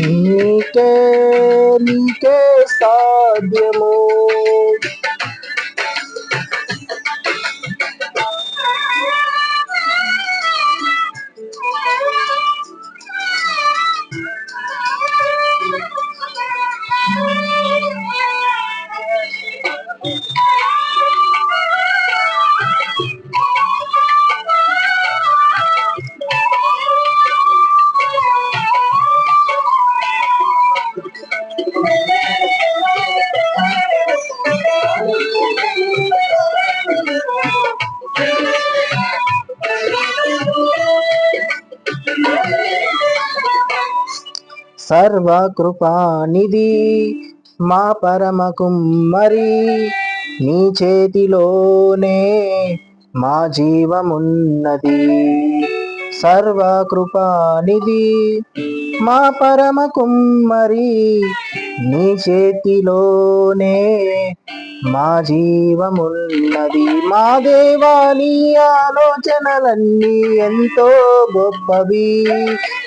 నీకే నీకే సాధ్యము. సర్వకృపానిధి. మా పరమ కుమ్మరి నీ చేతిలోనే మా జీవమున్నది. సర్వకృపానిధి. మా పరమ కుమ్మరి నీ చేతిలోనే మా జీవమున్నది. మా దేవాని ఆలోచనలన్నీ ఎంతో గొప్పవి.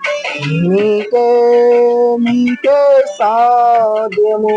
ఎసయ్యా ఎసయ్యా నీకే నీకే సాధ్యము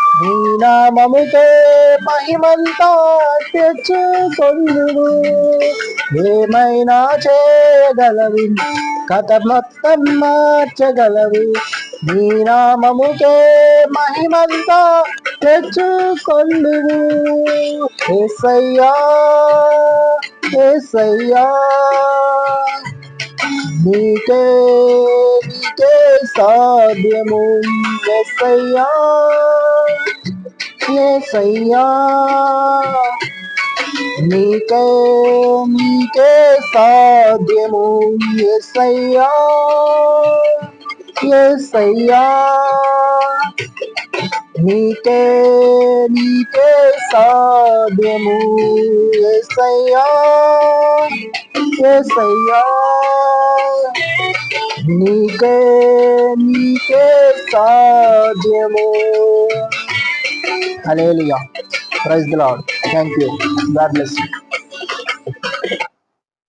నీ నామముతో మహిమంతా తెచ్చుకొందువు ఏమైనా చేయగలవు కథ మొత్తం మార్చగలవు నీ నామముకే మహిమంతా తెచ్చుకొందువు ఏసయ్యా ఏసయ్యా నీకే సాధ్యము. ఎసయ్యా ఎసయ్యా నీకే నీకే సాధ్యము. ఎసయ్యా ఎసయ్యా నీకే నీకే సాధ్యము. ఎసయ్యా ఎసయ్యా నీకే నీకే సాధ్యము. Hallelujah praise the Lord thank you God bless you